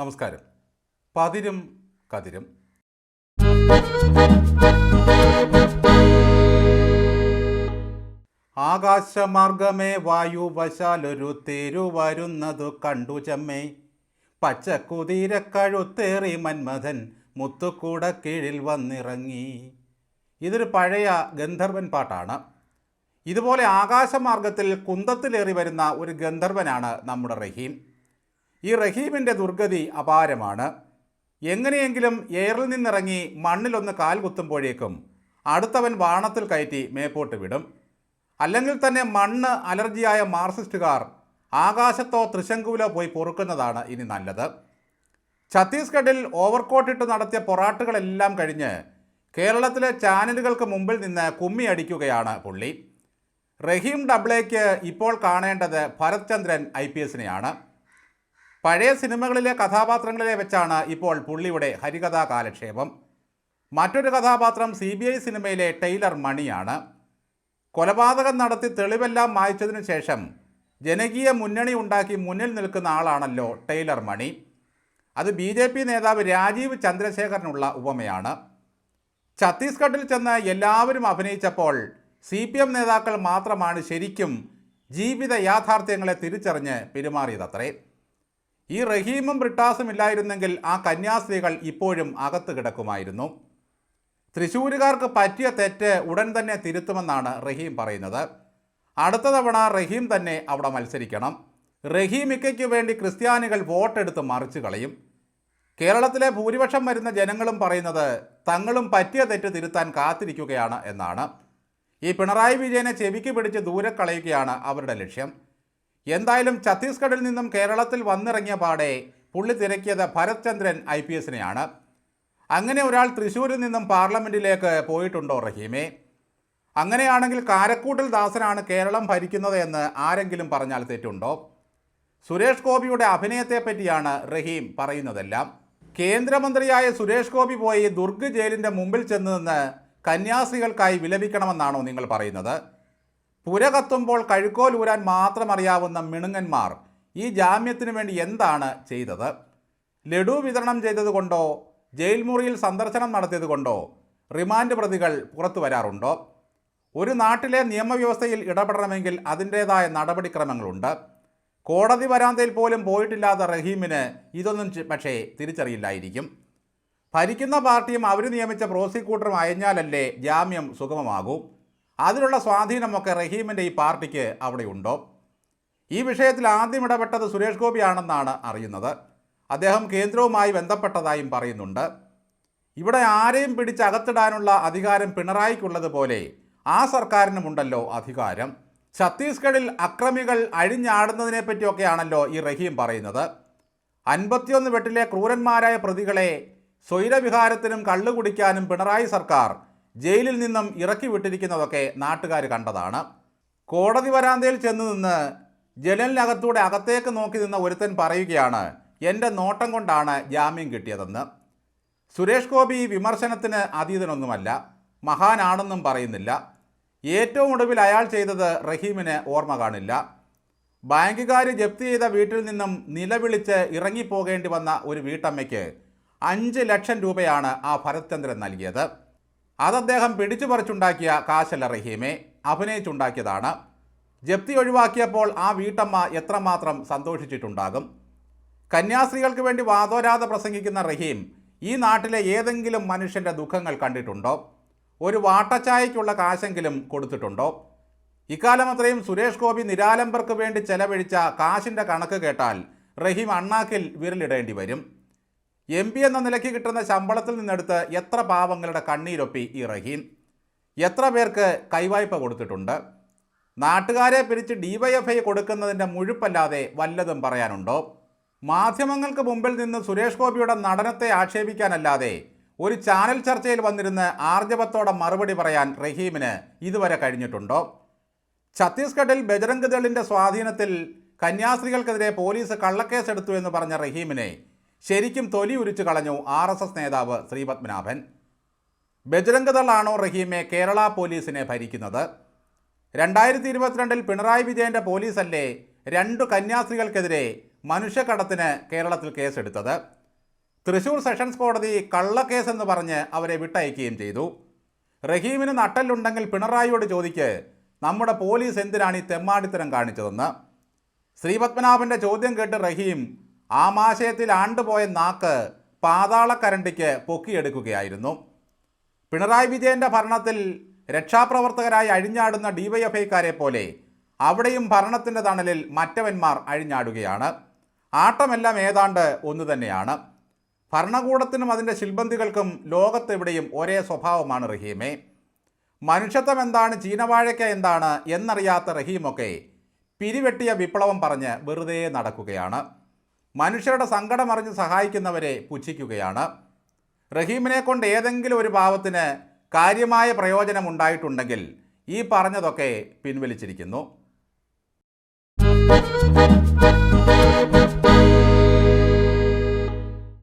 നമസ്കാരം. പതിരും കതിരും. ആകാശമാർഗമേ വായുവശാലൊരു തേരു വരുന്നതു കണ്ടു ചെമ്മേ. പച്ചക്കുതിരക്കഴുത്തേറി മന്മഥൻ മുത്തുക്കൂട കീഴിൽ വന്നിറങ്ങി. ഇതൊരു പഴയ ഗന്ധർവൻ പാട്ടാണ്. ഇതുപോലെ ആകാശമാർഗത്തിൽ കുന്തത്തിലേറി വരുന്ന ഒരു ഗന്ധർവനാണ് നമ്മുടെ റഹീം. ഈ റഹീമിന്റെ ദുർഗതി അപാരമാണ്. എങ്ങനെയെങ്കിലും എയറിൽ നിന്നിറങ്ങി മണ്ണിലൊന്ന് കാൽ കുത്തുമ്പോഴേക്കും അടുത്തവൻ വാണത്തിൽ കയറ്റി മേപ്പോട്ട് വിടും. അല്ലെങ്കിൽ തന്നെ മണ്ണ് അലർജിയായ മാർക്സിസ്റ്റുകാർ ആകാശത്തോ തൃശങ്കുവിലോ പോയി പൊറുക്കുന്നതാണ് ഇനി നല്ലത്. ഛത്തീസ്ഗഡിൽ ഓവർകോട്ടിട്ട് നടത്തിയ പൊറാട്ടുകളെല്ലാം കഴിഞ്ഞ് കേരളത്തിലെ ചാനലുകൾക്ക് മുമ്പിൽ നിന്ന് കുമ്മി അടിക്കുകയാണ് പുള്ളി. റഹീം ഡബ്ലേക്ക് ഇപ്പോൾ കാണേണ്ടത് ഭരത്ചന്ദ്രൻ ഐ പി എസിനെയാണ്. പഴയ സിനിമകളിലെ കഥാപാത്രങ്ങളിലെ വെച്ചാണ് ഇപ്പോൾ പുള്ളിയുടെ ഹരികഥാ കാലക്ഷേപം. മറ്റൊരു കഥാപാത്രം സി ബി ഐ സിനിമയിലെ ടൈലർ മണിയാണ്. കൊലപാതകം നടത്തി തെളിവെല്ലാം മായ്ച്ചതിനു ശേഷം ജനകീയ മുന്നണി ഉണ്ടാക്കി മുന്നിൽ നിൽക്കുന്ന ആളാണല്ലോ ടൈലർ മണി. അത് ബി ജെ പി നേതാവ് രാജീവ് ചന്ദ്രശേഖരനുള്ള ഉപമയാണ്. ഛത്തീസ്ഗഡിൽ ചെന്ന് എല്ലാവരും അഭിനയിച്ചപ്പോൾ സി പി എം നേതാക്കൾ മാത്രമാണ് ശരിക്കും ജീവിത യാഥാർത്ഥ്യങ്ങളെ തിരിച്ചറിഞ്ഞ് പെരുമാറിയതത്രേ. ഈ റഹീമും ബ്രിട്ടാസും ഇല്ലായിരുന്നെങ്കിൽ ആ കന്യാസ്ത്രീകൾ ഇപ്പോഴും അകത്ത് കിടക്കുമായിരുന്നു. തൃശ്ശൂരുകാർക്ക് പറ്റിയ തെറ്റ് ഉടൻ തന്നെ തിരുത്തുമെന്നാണ് റഹീം പറയുന്നത്. അടുത്ത തവണ റഹീം തന്നെ അവിടെ മത്സരിക്കണം. റഹീം ഇക്കയ്ക്ക് വേണ്ടി ക്രിസ്ത്യാനികൾ വോട്ടെടുത്ത് മറിച്ചു കളയും. കേരളത്തിലെ ഭൂരിപക്ഷം വരുന്ന ജനങ്ങളും പറയുന്നത് തങ്ങളും പറ്റിയ തെറ്റ് തിരുത്താൻ കാത്തിരിക്കുകയാണ് എന്നാണ്. ഈ പിണറായി വിജയനെ ചെവിക്ക് പിടിച്ച് ദൂരെ കളയുകയാണ് അവരുടെ ലക്ഷ്യം. എന്തായാലും ഛത്തീസ്ഗഡിൽ നിന്നും കേരളത്തിൽ വന്നിറങ്ങിയ പാടെ പുള്ളി തിരക്കിയത് ഭരത് ചന്ദ്രൻ ഐ പി എസിനെയാണ്. അങ്ങനെ ഒരാൾ തൃശ്ശൂരിൽ നിന്നും പാർലമെന്റിലേക്ക് പോയിട്ടുണ്ടോ റഹീമേ? അങ്ങനെയാണെങ്കിൽ കാരക്കൂട്ടിൽ ദാസനാണ് കേരളം ഭരിക്കുന്നത് എന്ന് ആരെങ്കിലും പറഞ്ഞാൽ തെറ്റുണ്ടോ? സുരേഷ് ഗോപിയുടെ അഭിനയത്തെ പറ്റിയാണ് റഹീം പറയുന്നതെല്ലാം. കേന്ദ്രമന്ത്രിയായ സുരേഷ് ഗോപി പോയി ദുർഗ് ജയിലിന്റെ മുമ്പിൽ ചെന്ന് നിന്ന് കന്യാസ്ത്രീകൾക്കായി വിലപിക്കണമെന്നാണോ നിങ്ങൾ പറയുന്നത്? പുര കത്തുമ്പോൾ കഴുക്കോലൂരാൻ മാത്രം അറിയാവുന്ന മിണുങ്ങന്മാർ ഈ ജാമ്യത്തിനു വേണ്ടി എന്താണ് ചെയ്തത്? ലഡു വിതരണം ചെയ്തതുകൊണ്ടോ ജയിൽ മുറിയിൽ സന്ദർശനം നടത്തിയതുകൊണ്ടോ റിമാൻഡ് പ്രതികൾ പുറത്തു വരാറുണ്ടോ? ഒരു നാട്ടിലെ നിയമവ്യവസ്ഥയിൽ ഇടപെടണമെങ്കിൽ അതിന്റേതായ നടപടിക്രമങ്ങളുണ്ട്. കോടതി വരാന്തയിൽ പോലും പോയിട്ടില്ലാത്ത റഹീമിന് ഇതൊന്നും പക്ഷേ തിരിച്ചറിയില്ലായിരിക്കും. ഭരിക്കുന്ന പാർട്ടിയും അവർ നിയമിച്ച പ്രോസിക്യൂട്ടറും അയഞ്ഞാലല്ലേ ജാമ്യം സുഗമമാകൂ? അതിനുള്ള സ്വാധീനമൊക്കെ റഹീമിന്റെ ഈ പാർട്ടിക്ക് അവിടെ ഉണ്ടോ ഈ വിഷയത്തിൽ ആദ്യം ഇടപെട്ടത് സുരേഷ് ഗോപിയാണെന്നാണ് അറിയുന്നത്. അദ്ദേഹം കേന്ദ്രവുമായി ബന്ധപ്പെട്ടതായും പറയുന്നുണ്ട്. ഇവിടെ ആരെയും പിടിച്ചകത്തിടാനുള്ള അധികാരം പിണറായിക്കുള്ളതുപോലെ ആ സർക്കാരിനുമുണ്ടല്ലോ അധികാരം. ഛത്തീസ്ഗഡിൽ അക്രമികൾ അഴിഞ്ഞാടുന്നതിനെ പറ്റിയൊക്കെയാണല്ലോ ഈ റഹീം പറയുന്നത്. അൻപത്തിയൊന്ന് വെട്ടിലെ ക്രൂരന്മാരായ പ്രതികളെ സ്വൈരവിഹാരത്തിനും കള്ളുകുടിക്കാനും പിണറായി സർക്കാർ ജയിലിൽ നിന്നും ഇറക്കി വിട്ടിരിക്കുന്നതൊക്കെ നാട്ടുകാർ കണ്ടതാണ്. കോടതി വരാന്തയിൽ ചെന്ന് നിന്ന് ജനലിനകത്തൂടെ അകത്തേക്ക് നോക്കി നിന്ന ഒരുത്തൻ പറയുകയാണ് എന്റെ നോട്ടം കൊണ്ടാണ് ജാമ്യം കിട്ടിയതെന്ന്. സുരേഷ് ഗോപി വിമർശനത്തിന് അതീതനൊന്നുമല്ല മഹാനാണെന്നും പറയുന്നില്ല. ഏറ്റവും ഒടുവിൽ അയാൾ ചെയ്തത് റഹീമിന് ഓർമ്മ കാണില്ല. ബാങ്കുകാർ ജപ്തി ചെയ്ത വീട്ടിൽ നിന്നും നിലവിളിച്ച് ഇറങ്ങിപ്പോകേണ്ടി വന്ന ഒരു വീട്ടമ്മയ്ക്ക് അഞ്ച് ലക്ഷം രൂപയാണ് ആ ഭരത്ചന്ദ്രൻ നൽകിയത്. അത് അദ്ദേഹം പിടിച്ചു പറിച്ചുണ്ടാക്കിയ കാശല്ല റഹീമെ അഭിനയിച്ചുണ്ടാക്കിയതാണ്. ജപ്തി ഒഴിവാക്കിയപ്പോൾ ആ വീട്ടമ്മ എത്രമാത്രം സന്തോഷിച്ചിട്ടുണ്ടാകും? കന്യാസ്ത്രീകൾക്ക് വേണ്ടി വാദോരാതെ പ്രസംഗിക്കുന്ന റഹീം ഈ നാട്ടിലെ ഏതെങ്കിലും മനുഷ്യന്റെ ദുഃഖങ്ങൾ കണ്ടിട്ടുണ്ടോ? ഒരു വാട്ടച്ചായയ്ക്കുള്ള കാശെങ്കിലും കൊടുത്തിട്ടുണ്ടോ? ഇക്കാലം അത്രയും സുരേഷ് ഗോപി നിരാലംബർക്ക് വേണ്ടി ചെലവഴിച്ച കാശിന്റെ കണക്ക് കേട്ടാൽ റഹീം അണ്ണാക്കിൽ വിരലിടേണ്ടി വരും. എം പി എന്ന നിലയ്ക്ക് കിട്ടുന്ന ശമ്പളത്തിൽ നിന്നെടുത്ത് എത്ര പാവങ്ങളുടെ കണ്ണീരൊപ്പി ഈ റഹീം? എത്ര പേർക്ക് കൈവായ്പ കൊടുത്തിട്ടുണ്ട്? നാട്ടുകാരെ പിരിച്ച് ഡിവൈഎഫ്ഐ കൊടുക്കുന്നതിന്റെ മുഴുപ്പല്ലാതെ വല്ലതും പറയാനുണ്ടോ? മാധ്യമങ്ങൾക്ക് മുമ്പിൽ നിന്ന് സുരേഷ് ഗോപിയുടെ നടനത്തെ ആക്ഷേപിക്കാനല്ലാതെ ഒരു ചാനൽ ചർച്ചയിൽ വന്നിരുന്ന് ആർജവത്തോടെ മറുപടി പറയാൻ റഹീമിന് ഇതുവരെ കഴിഞ്ഞിട്ടുണ്ടോ? ഛത്തീസ്ഗഡിൽ ബജരംഗ് ദളിന്റെ സ്വാധീനത്തിൽ കന്യാസ്ത്രീകൾക്കെതിരെ പോലീസ് കള്ളക്കേസെടുത്തു എന്ന് പറഞ്ഞ റഹീമിനെ ശരിക്കും തൊലി ഉരിച്ചു കളഞ്ഞു ആർ എസ് എസ് നേതാവ് ശ്രീപത്മനാഭൻ പത്മനാഭൻ. ദളാണോ റഹീമെ കേരള പോലീസിനെ ഭരിക്കുന്നത്? രണ്ടായിരത്തി ഇരുപത്തിരണ്ടിൽ പിണറായി വിജയന്റെ പോലീസല്ലേ രണ്ടു കന്യാസ്ത്രീകൾക്കെതിരെ മനുഷ്യക്കടത്തിന് കേരളത്തിൽ കേസെടുത്തത്? തൃശൂർ സെഷൻസ് കോടതി കള്ളക്കേസ് എന്ന് പറഞ്ഞ് അവരെ വിട്ടയക്കുകയും ചെയ്തു. റഹീമിന് നട്ടല്ലുണ്ടെങ്കിൽ പിണറായിയോട് ചോദിക്ക് നമ്മുടെ പോലീസ് എന്തിനാണ് ഈ തെമ്മാടിത്തരം കാണിച്ചതെന്ന്? ശ്രീപത്മനാഭന്റെ ചോദ്യം കേട്ട് റഹീം ആമാശയത്തിൽ ആണ്ടുപോയ നാക്ക് പാതാളക്കരണ്ടിക്ക് പൊക്കിയെടുക്കുകയായിരുന്നു. പിണറായി വിജയന്റെ ഭരണത്തിൽ രക്ഷാപ്രവർത്തകരായി അഴിഞ്ഞാടുന്ന ഡിവൈഎഫ്ഐക്കാരെ പോലെ അവിടെയും ഭരണത്തിന്റെ തണലിൽ മറ്റവന്മാർ അഴിഞ്ഞാടുകയാണ്. ആട്ടമെല്ലാം ഏതാണ്ട് ഒന്നു തന്നെയാണ്. ഭരണകൂടത്തിനും അതിന്റെ ശിൽബന്ധികൾക്കും ലോകത്തെവിടെയും ഒരേ സ്വഭാവമാണ് റഹീമേ. മനുഷ്യത്വം എന്താണ് ചീനവാഴയ്ക്ക എന്താണ് എന്നറിയാത്ത റഹീമൊക്കെ പിരിവെട്ടിയ വിപ്ലവം പറഞ്ഞ് വെറുതെ നടക്കുകയാണ്. മനുഷ്യരുടെ സങ്കടമറിഞ്ഞ് സഹായിക്കുന്നവരെ പുച്ഛിക്കുകയാണ്. റഹീമിനെ കൊണ്ട് ഏതെങ്കിലും ഒരു പാവത്തിന് കാര്യമായ പ്രയോജനം ഉണ്ടായിട്ടുണ്ടെങ്കിൽ ഈ പറഞ്ഞതൊക്കെ പിൻവലിച്ചിരിക്കുന്നു.